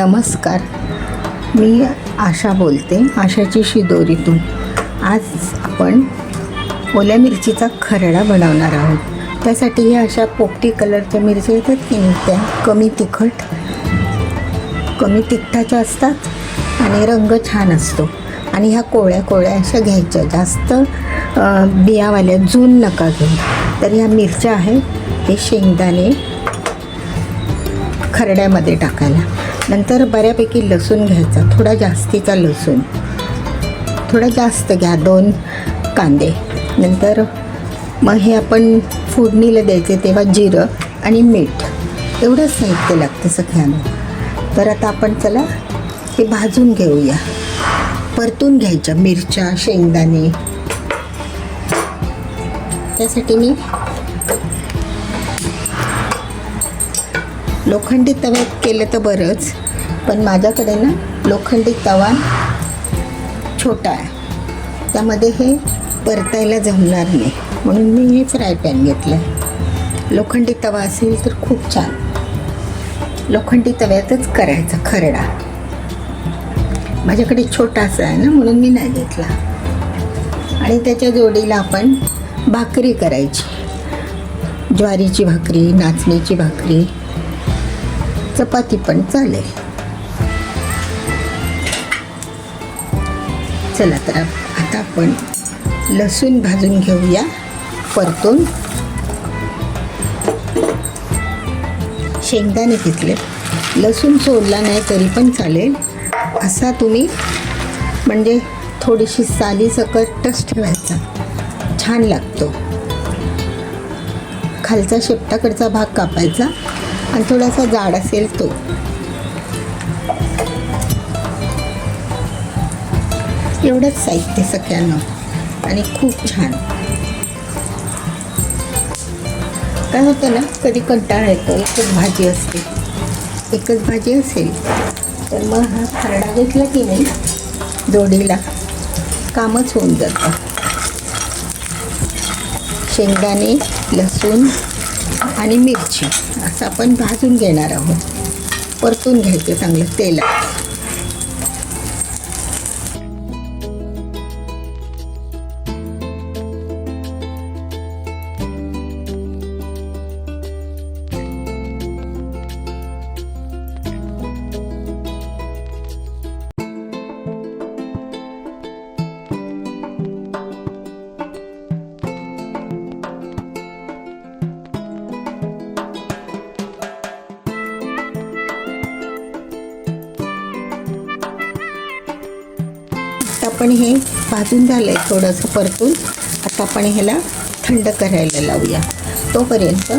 नमस्कार. मी आशा बोलते आशाची शिदोरीतून आज आपण ओल्या मिरचीचा खरडा बनवणार आहोत. त्यासाठी ह्या अशा पोपटी कलरच्या मिरच्या येतात की नाही त्या कमी तिखट कमी तिखटाच्या असतात आणि रंग छान असतो. आणि ह्या कोळ्या कोळ्या अशा घ्यायच्या. जास्त बियावाल्या जून नका घेऊ. तर ह्या मिरच्या आहेत हे शेंगदाणे खरड्यामध्ये टाकायला. नंतर बऱ्यापैकी लसूण घ्यायचा थोडा जास्तीचा लसूण. थोडा जास्त घ्या दोन कांदे. नंतर मग हे आपण फोडणीला द्यायचे तेव्हा जिरं आणि मीठ. एवढंच साहित्य लागतं सगळ्यांना. तर आता आपण चला हे भाजून घेऊया. परतून घ्यायच्या मिरच्या शेंगदाणे. त्यासाठी मी लोखंडी तव्यात केलं तर बरंच पण माझ्याकडे ना लोखंडी तवा छोटा आहे. त्यामध्ये हे परतायला जमणार नाही. म्हणून मी हे फ्राय पॅन घेतलं. आहे लोखंडी तवा असेल तर खूप छान. लोखंडी तव्यातच करायचा खरडा. माझ्याकडे छोटासा आहे ना म्हणून मी नाही घेतला. आणि त्याच्या जोडीला आपण भाकरी करायची. ज्वारीची भाकरी नाचणीची भाकरी चपाती पण चालेल. चला तर आता आपण लसूण भाजून घेऊया. परतून शेंगदाणे घेतले. लसूण सोडला नाही तरी पण चालेल. असा तुम्ही म्हणजे थोडीशी साली सकटच ठेवायचा. छान लागतो. खालचा शेपटाकडचा भाग कापायचा. आणि थोडासा जाड असेल तो. एवढंच साहित्य सगळ्यांना. आणि खूप छान. काय होतं ना कधी कंटाळा येतो एकच भाजी असते. एकच भाजी असेल तर मग हा खरडा घेतला की नाही जोडीला कामच होऊन जातं. शेंगदाणे लसूण आणि मिरची. असं आपण भाजून घेणार आहोत. परतून घ्यायचं चांगलं तेलात. आपण हे भाजून झालं आहे थोडंसं परतून. आता आपण ह्याला थंड करायला लावूया. तोपर्यंत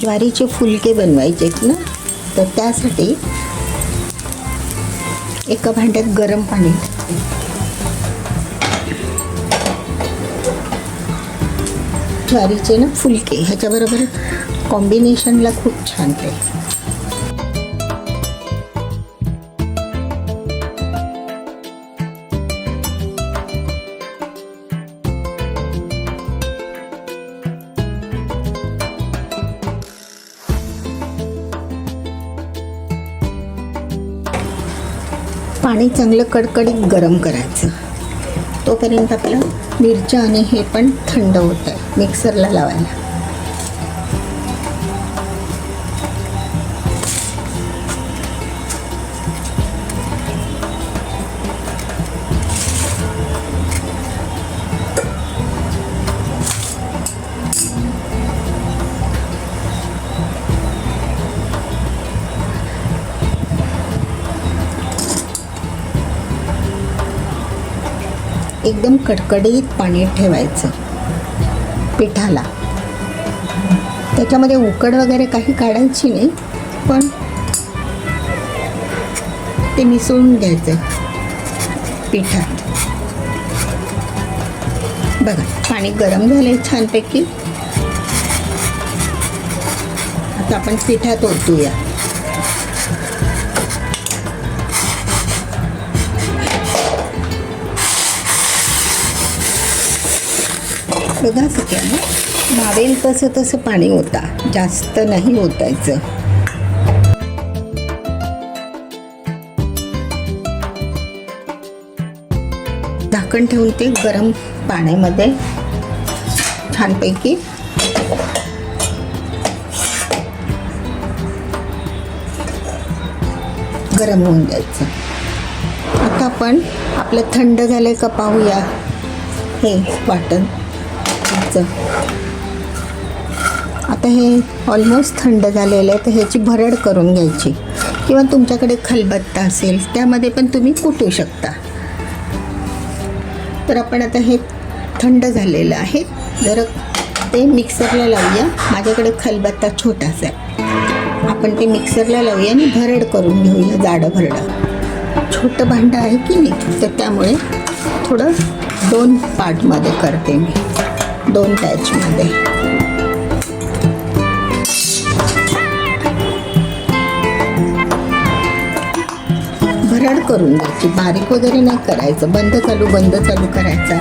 ज्वारीचे फुलके बनवायचे आहेत ना? तर त्यासाठी एका भांड्यात गरम पाणी ज्वारीचे ना फुलके ह्याच्याबरोबर कॉम्बिनेशनला खूप छान ते पाणी चांगलं कडकडीत गरम करायचं. तोपर्यंत आपलं मिरच्या आणि हे पण थंड होत आहे. मिक्सरला लावायला. एकदम कडकडीत पाणी ठेवायचं. पिठाला. त्याच्यामध्ये उकड वगैरे काही काढायची नाही पण ते मिसळून घ्यायचं पिठात. बघा पाणी गरम झालंय छानपैकी. आता आपण पिठात ओतूया. बघा सगळ्यांना मावेल तसं तसं पाणी होता. जास्त नाही होतायचं झाकण ठेवून ते गरम पाण्यामध्ये छानपैकी गरम होऊन जायचं आता आपण आपलं थंड झालं का पाहूया. हे वाटण. ह्याचं. आता हे ऑलमोस्ट थंड झालेलं आहे तर ह्याची भरड करून घ्यायची. किंवा तुमच्याकडे खलबत्ता असेल त्यामध्ये पण तुम्ही कुटू शकता. तर आपण आता हे थंड झालेलं आहे. जर ते मिक्सरला लावूया. माझ्याकडे खलबत्ता छोटासा आहे. आपण ते मिक्सरला लावूया आणि भरड करून घेऊया जाडं भरडं छोटं भांडं आहे की नाही? तर त्यामुळे थोडं दोन पार्टमध्ये करते मी. दोन पॅचमध्ये भरड करून घ्यायची बारीक वगैरे नाही करायचं. बंद चालू बंद चालू करायचा.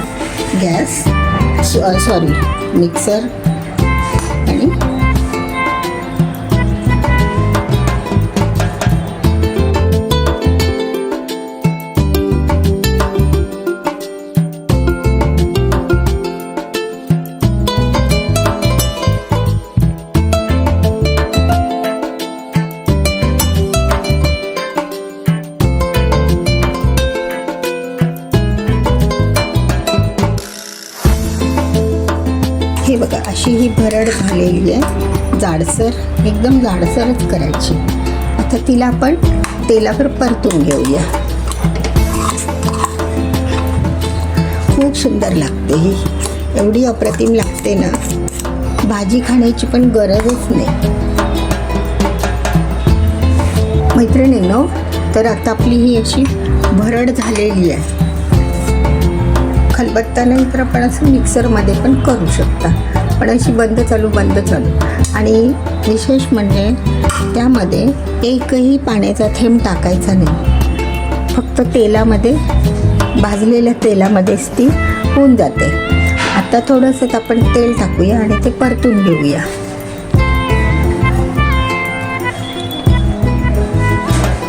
गॅस सॉरी मिक्सर हे बघा अशी ही भरड झालेली आहे. जाडसर एकदम जाडसरच करायची. आता तिला आपण तेलावर परतून घेऊया. खूप सुंदर लागते ही. एवढी अप्रतिम लागते ना. भाजी खाण्याची पण गरजच नाही. मैत्रिणींनो तर आता आपली ही अशी भरड झालेली आहे. खलबत्ता नाही तर आपण असं मिक्सरमध्ये पण करू शकता. पण अशी बंद चालू बंद चालू. आणि विशेष म्हणजे त्यामध्ये एकही पाण्याचा थेंब टाकायचा नाही. फक्त तेलामध्ये भाजलेल्या तेलामध्येच ती होऊन जाते. आता थोडंसं आपण तेल टाकूया आणि ते परतून घेऊया.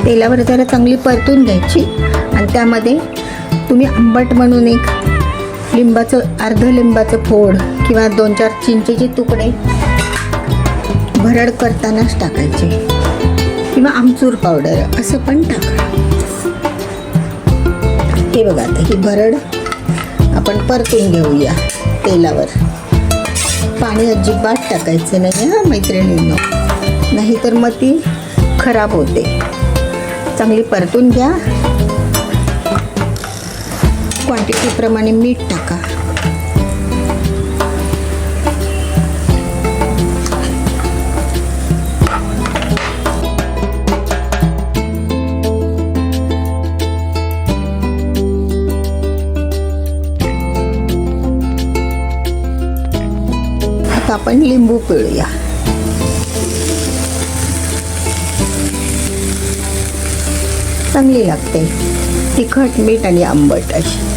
तेलावर जरा चांगली परतून घ्यायची. आणि त्यामध्ये तुम्ही आंबट म्हणून एक लिंबाचं अर्ध लिंबाचं फोड किंवा दोन चार चिंचेचे तुकडे भरड करतानाच टाकायचे. किंवा आमचूर पावडर असं पण टाका. हे बघा आता ही भरड आपण परतून घेऊया तेलावर. पाणी अजिबात टाकायचं नाही हां मैत्रिणींनो. नाहीतर मग ती खराब होते. चांगली परतून घ्या. क्वांटिटीप्रमाणे मीठ टाका. आता आपण लिंबू पिळूया. चांगली लागते. तिखट मीठ आणि आंबट अशी.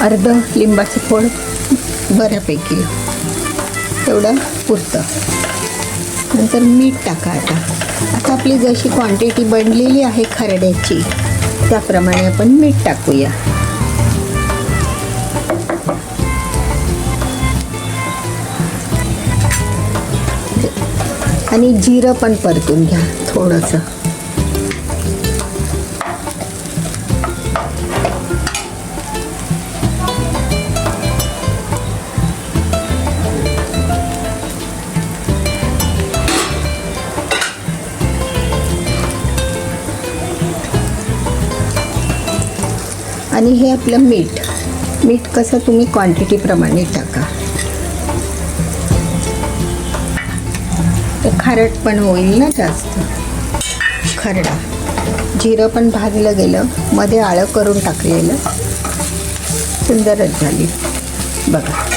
अर्ध लिंबाचं फोड बऱ्यापैकी. तेवढं पुरतं. नंतर मीठ टाका आता. आता आपली जशी क्वांटिटी बनलेली आहे खरड्याची त्याप्रमाणे आपण मीठ टाकूया. आणि जिरं पण परतून घ्या थोडंसं. आणि हे आपलं मीठ. मीठ कसं तुम्ही क्वांटिटीप्रमाणे टाका. खारट पण होईल ना जास्त. खरडा. जिरं पण भाजलं गेलं मध्ये आळं करून टाकलेलं. सुंदरच झाली. बघा.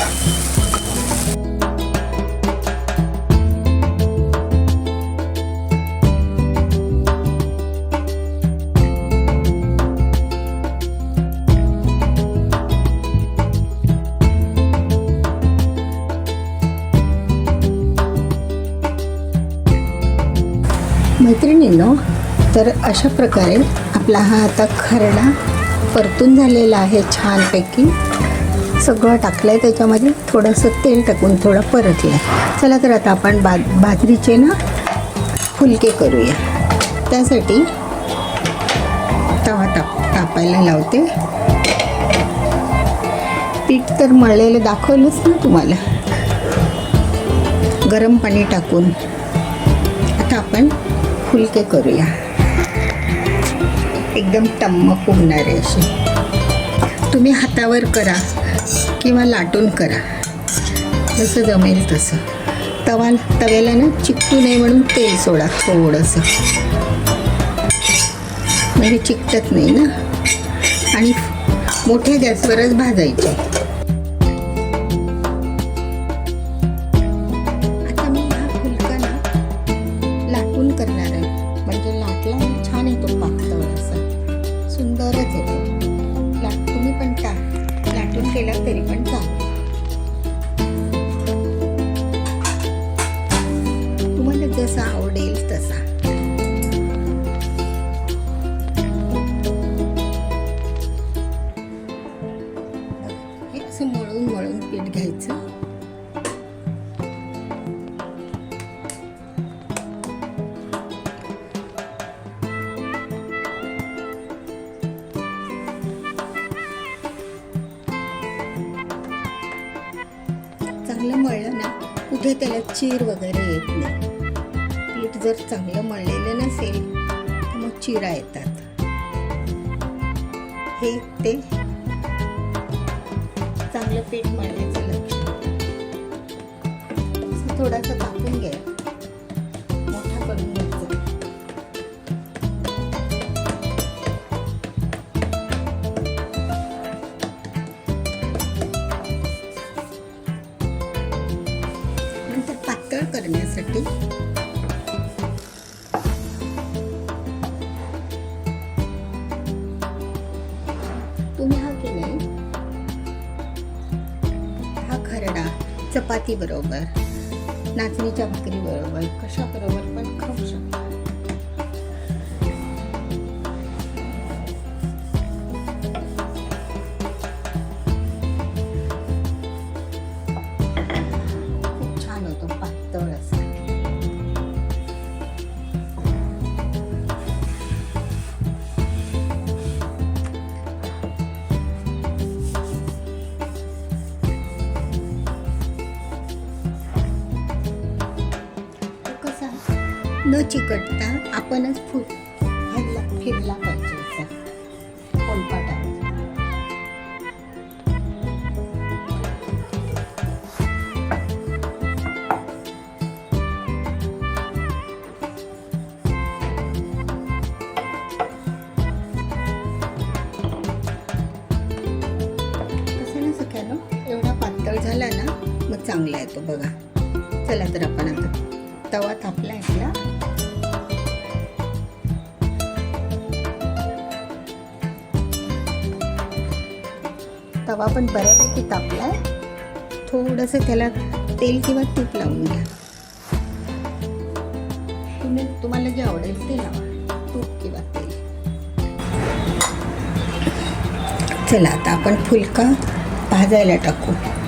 तर अशा प्रकारे आपला हा आता खरडा परतून झालेला आहे छानपैकी. सगळं टाकलं आहे त्याच्यामध्ये. थोडंसं तेल टाकून थोडं परतलं आहे चला तर आता आपण बा बाजरीचे ना फुलके करूया. त्यासाठी तवा ताप तापायला लावते. पीठ तर मळलेलं दाखवलंच ना तुम्हाला. गरम पाणी टाकून. आता आपण फुलके करूया. एकदम टम्म फुगणारे असे तुम्ही हातावर करा किंवा लाटून करा. जसं जमेल तसं. तवा तव्याला ना चिकटू नये म्हणून तेल सोडा थोडंसं. म्हणजे चिकटत नाही ना. आणि मोठ्या गॅसवरच भाजायचे. कुठे त्याला चीर वगैरे येत नाही. पीठ जर चांगलं मळलेलं नसेल तर मग चिरा येतात. हे ते चांगलं पीठ मळण्याचं लक्ष थोडासा तापून घ्या. करण्यासाठी. तुम्ही हा की नाही हा खरडा चपाती बरोबर नाचणीच्या भाकरी बरोबर कशा बरोबर चिकटता आपणच फुल फिरला फिरला पाहिजे असा. एवढा पातळ झाला ना मग चांगला येतो बघा. चला तर आपण पण बऱ्यापैकी तापलाय थोडंसं त्याला तेल किंवा तूप लावून घ्या. तुम्ही तुम्हाला जे आवडेल ते लावा. तूप किंवा तेल. चला आता आपण फुलका भाजायला टाकू.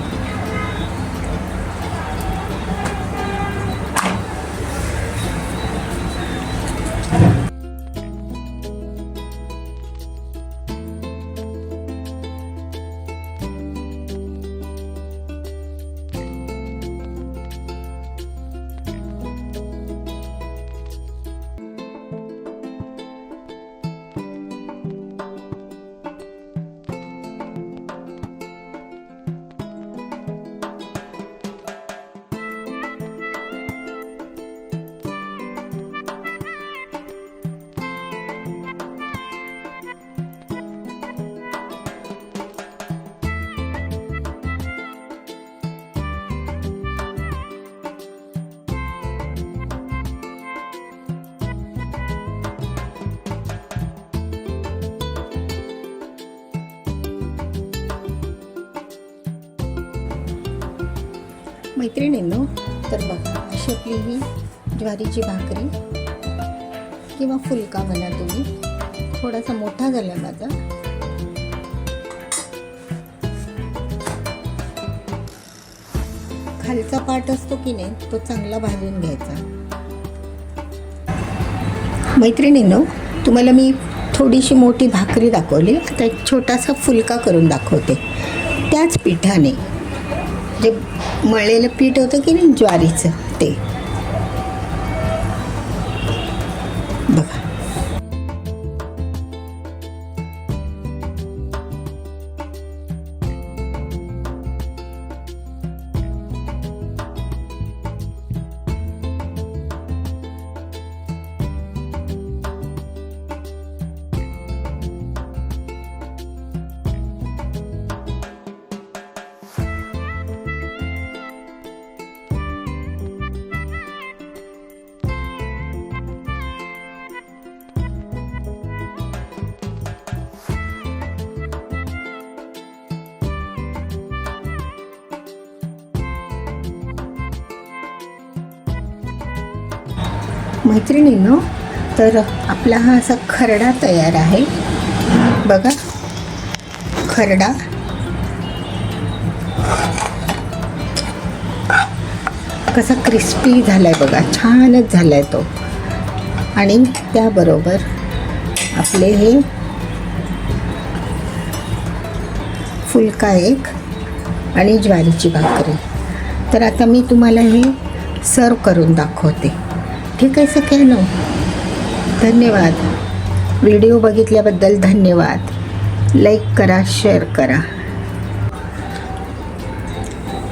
मैत्रिणींनो तर बघा अशी आपली ही ज्वारीची भाकरी किंवा फुलका म्हणा तुम्ही. थोडासा मोठा झाला माझा. खालचा पार्ट असतो की नाही तो चांगला भाजून घ्यायचा. मैत्रिणींनो तुम्हाला मी थोडीशी मोठी भाकरी दाखवली. आता एक छोटासा फुलका करून दाखवते. त्याच पिठाने जे मळलेलं पीठ होतं की नाही? ज्वारीचं ते. मैत्रिणींनो तर आपला हा असा खरडा तयार आहे. बघा खरडा. कसा क्रिस्पी झाला आहे बघा छानच झाला आहे तो. आणि त्याबरोबर आपले हे फुलका एक आणि ज्वारीची भाकरी. तर आता मी तुम्हाला हे सर्व करून दाखवते. ठीक आहे सगळ्यांनो धन्यवाद. व्हिडिओ बघितल्याबद्दल धन्यवाद. लाईक करा शेअर करा.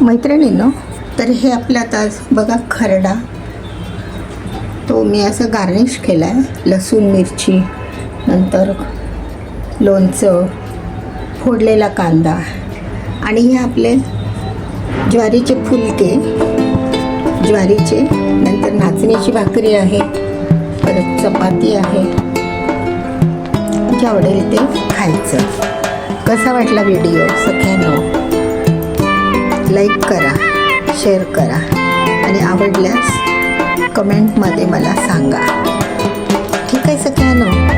मैत्रिणींनो तर हे आपलं आता बघा खरडा. तो मी असं गार्निश केला आहे लसूण मिरची नंतर लोणचं फोडलेला कांदा. आणि हे आपले ज्वारीचे फुलके. ज्वारीचे नंतर नाचणीची भाकरी आहे परत चपाती आहे. जे आवडेल ते खायचं. कसा वाटला व्हिडिओ? सख्यानो लाईक करा शेअर करा आणि आवडल्यास कमेंटमध्ये मला सांगा. ठीक आहे सख्यानो?